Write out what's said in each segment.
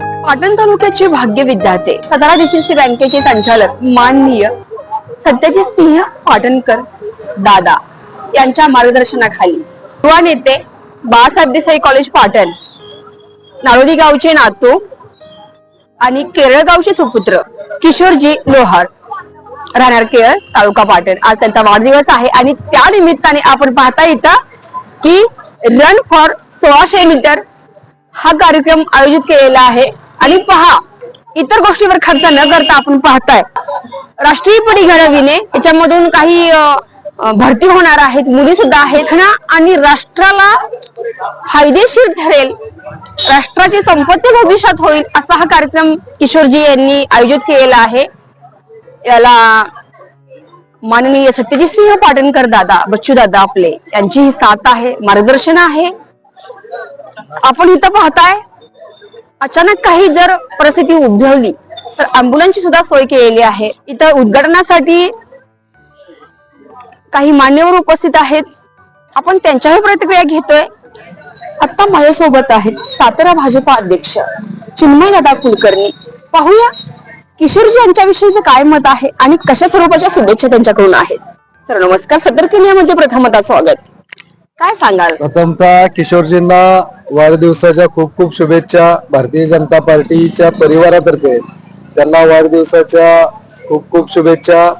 पाटण तालुक्याचे भाग्य विद्यार्थी सतारा डीसीसी बँकेचे संचालक माननीय सत्यजित सिंह पाटणकर दादा यांच्या मार्गदर्शनाखाली. युवा नेते बाळासाहेब देसाई कॉलेज पाटण नारोली गावचे नातू आणि केरळ गावचे सुपुत्र किशोरजी लोहार राहणार केरळ तालुका पाटण. आज त्यांचा वाढदिवस आहे आणि त्या निमित्ताने आपण पाहता येतं की रन फॉर सोळाशे मीटर हा कार्यक्रम आयोजित केलेला आहे. आणि पहा इतर गोष्टीवर खर्च न करता आपण पाहताय राष्ट्रीय पडी घडविणे याच्यामधून काही भरती होणार आहेत मुली सुद्धा आहेत. ना आणि राष्ट्राला फायदेशीर ठरेल राष्ट्राची संपत्ती भविष्यात होईल असा हा कार्यक्रम किशोरजी यांनी आयोजित केलेला आहे. याला माननीय सत्यजित सिंह पाटणकर दादा बच्चू दादा आपले यांची ही साथ आहे मार्गदर्शन आहे. आपण इथं पाहताय अचानक काही जर परिस्थिती उद्भवली तर अँब्युलन्सची सुद्धा सोय केलेली आहे. इथं उद्घाटनासाठी काही मान्यवर उपस्थित आहेत. आपण त्यांच्याही प्रतिक्रिया घेतोय. आता माझ्यासोबत आहेत सातारा भाजपा अध्यक्ष चिन्मय दादा कुलकर्णी. पाहूया किशोरजी यांच्याविषयीचं काय मत आहे आणि कशा स्वरूपाच्या शुभेच्छा त्यांच्याकडून आहेत. सर नमस्कार. सदर केंद्रामध्ये प्रथमतः स्वागत. काय सांगाल? प्रथमतः किशोरजींना वाढदिवसाच्या खूप खूप शुभेच्छा भारतीय जनता पार्टीच्या परिवारातर्फे. त्यांना वाढदिवसाच्या खूप खूप शुभेच्छा.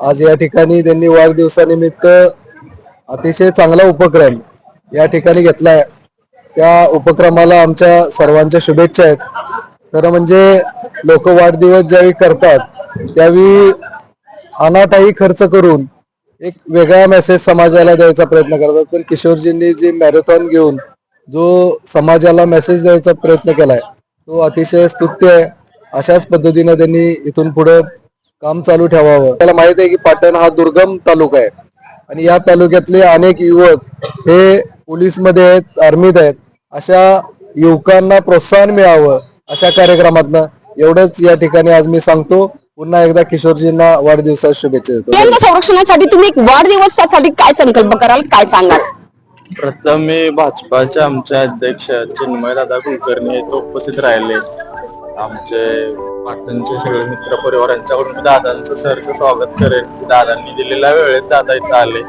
आज या ठिकाणी त्यांनी वाढदिवसानिमित्त अतिशय चांगला उपक्रम या ठिकाणी घेतलाय. त्या उपक्रमाला आमच्या सर्वांच्या शुभेच्छा आहेत. खरं म्हणजे लोक वाढदिवस ज्यावेळी करतात त्यावेळी अनाटाही खर्च करून एक वेगळा मेसेज समाजाला द्यायचा प्रयत्न करतात. पण किशोरजींनी जी मॅरेथॉन घेऊन जो समाजाला मेसेज द्यायचा प्रयत्न केलाय तो अतिशय स्तुत्य आहे. अशाच पद्धतीने त्यांनी इथून पुढे काम चालू ठेवावं. त्याला माहीत आहे की पाटण हा दुर्गम तालुका आहे. आणि या तालुक्यातले अनेक युवक हे पोलीसमध्ये आहेत आर्मीत आहेत. अशा युवकांना प्रोत्साहन मिळावं अशा कार्यक्रमातनं. एवढंच या ठिकाणी आज मी सांगतो. पुन्हा एकदा किशोरजींना वाढदिवसात शुभेच्छा देतो. संरक्षणासाठी तुम्ही वाढदिवसासाठी काय संकल्प कराल काय सांगाल? प्रथम मी भाजपाचे आमचे अध्यक्ष चिन्मय दादा कुलकर्णी येथे उपस्थित राहिले. आमचे पाटणचे सगळे मित्र परिवारांच्याकडून मी दादांचं सरचं स्वागत करेल. दादांनी दिलेल्या वेळेत दादा इथं आले.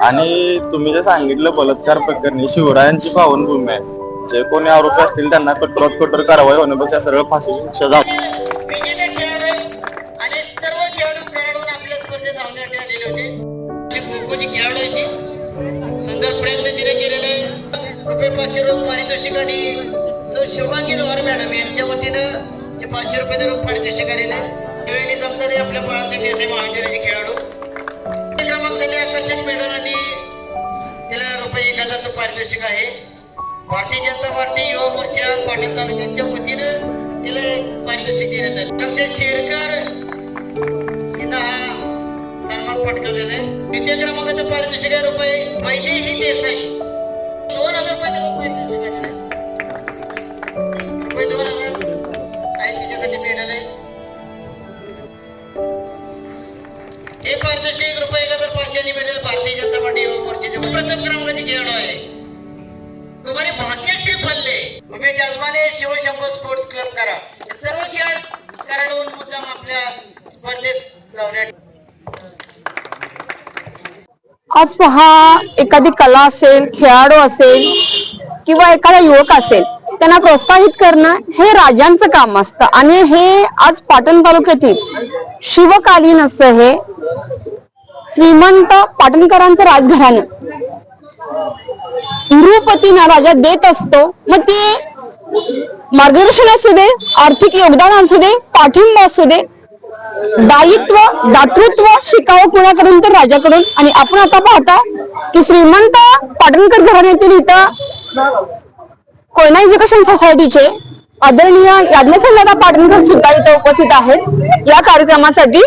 आणि तुम्ही जे सांगितलं बलात्कार प्रकरणी शिवरायांची पावनभूमी आहे. जे कोणी आरोपी असतील त्यांना कठोरात कठोर कारवाई होण्यापेक्षा सरळ फाशी शिक्षा झाली. तर प्रयत्न तिने केलेले रुपये पाचशे रोज पारितोषिक आणि शिवांगी लोहार मॅडम यांच्या वतीनं ते पाचशे रुपये रोख पारितोषिक आलेले वेळी जमताडे आपल्या बाळासाठी असे महाविद्यालयाचे खेळाडू. या क्रमांकासाठी आकर्षक मेडल आणि तिला रुपये एक हजारचं पारितोषिक आहे. भारतीय जनता पार्टी युवा मोर्चा पाटील तालुक्याच्या वतीनं तिला पारितोषिक देण्यात आले. अक्षय शेरकर पटकवलेलं आहे. द्वितीय क्रमांकाचं पारितोषिक आहे रुपये वैदेही देसाई दोन हजार रुपये त्याला पारितोषिक आहे. रुपये दोन हजार. आहे तिच्यासाठी मेडल हे पारितोषिक रुपये एक हजार पाचशे मेडल भारतीय जनता पार्टी युवा मोर्चाचे. प्रथम क्रमांकाची खेळाडू आहे. कुमारी भाग्यश्री फल्ले. उमेश आजमाने शिवशंभू स्पोर्ट्स क्लब करा हे सर्व खेळ कराडून मुद्दाम आपल्या स्पर्धेत लावण्यात आज पहा एखादी कला असेल खेळाडू असेल किंवा एखादा युवक असेल त्यांना प्रोत्साहित करणं हे राजांचं काम असतं. आणि हे आज पाटण तालुक्यातील शिवकालीन असं हे श्रीमंत पाटणकरांचं राजघराणं. गृहपतींना राजा देत असतो. मग ते मार्गदर्शन असू दे आर्थिक योगदान असू दे पाठिंबा असू दे दायित्व दातृत्व शिकावं कुणाकडून तर राजाकडून आणि आपण आता पाहता की श्रीमंत पाटणकर घराण्यातील इथं कोयना एज्युकेशन सोसायटीचे आदरणीय याज्ञसेनदादा पाटणकर सुद्धा इथं उपस्थित आहेत. या कार्यक्रमासाठी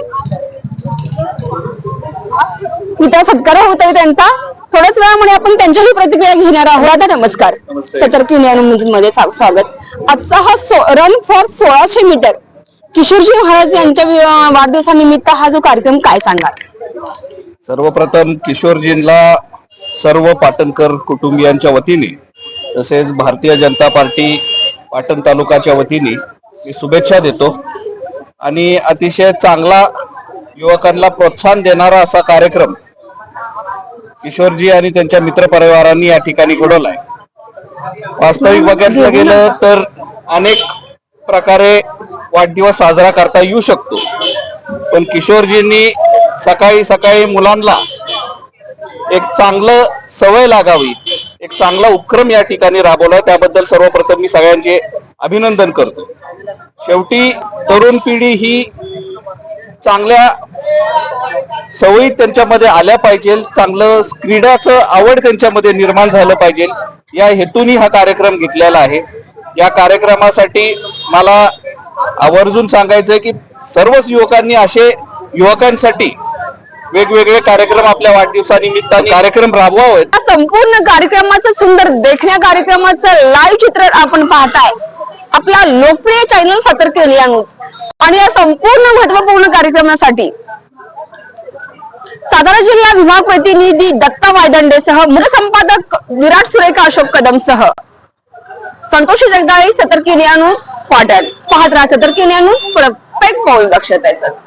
इथं सत्कार होत आहे त्यांचा. थोड्याच वेळामध्ये आपण त्यांच्याही प्रतिक्रिया घेणार आहोत. दादा नमस्कार. सतर्कमध्ये स्वागत. आजचा हा रन फॉर सोळाशे मीटर. किशोरजी महाराज यांच्या वि- वाढदिवसानिमित्त हा जो कार्यक्रम काय सांगाल? सर्वप्रथम किशोरजींना सर्व पाटणकर कुटुंबियांच्या वतीने तसेच भारतीय जनता पार्टी पाटण तालुकाच्या वतीने मी शुभेच्छा देतो. आणि अतिशय चांगला युवकांना प्रोत्साहन देणारा असा कार्यक्रम किशोरजी आणि त्यांच्या मित्रपरिवारांनी या ठिकाणी घडवलाय. वास्तविक बघायला गेलं तर अनेक प्रकारे वाढदिवस साजरा करता येऊ शकतो. पण किशोरजींनी सकाळी सकाळी मुलांना एक चांगलं सवय लागावी. एक चांगला उपक्रम या ठिकाणी राबवला. त्याबद्दल सर्वप्रथम मी सगळ्यांचे अभिनंदन करतो. शेवटी तरुण पिढी ही चांगल्या सवयी त्यांच्यामध्ये आल्या पाहिजे चांगलं क्रीडाचं आवड त्यांच्यामध्ये निर्माण झालं पाहिजे या हेतूनी हा कार्यक्रम घेतलेला आहे. या कार्यक्रमासाठी मला आवर्जून सांगायचंय की सर्वच युवकांनी असे युवकांसाठी वेगवेगळे कार्यक्रम आपल्या वाढदिवसानिमित्ताने कार्यक्रम राबवावेत. संपूर्ण कार्यक्रमाचं सुंदर देखण्या कार्यक्रमाचं लाईव्ह चित्र आपण पाहताय. आपला लोकप्रिय चॅनल सतर्क इंडिया न्यूज आणि या संपूर्ण महत्त्वपूर्ण कार्यक्रमासाठी सातारा जिल्हा विभाग प्रतिनिधी दत्ता वायदंडेसह सह संपादक विराट सुरेखा अशोक कदम सह संतोष जगदाळे सतर्की इंडिया न्यूज फाटल पाहत राहायचं तर किन्यानु परफेक्ट पाऊल लक्षात यायचं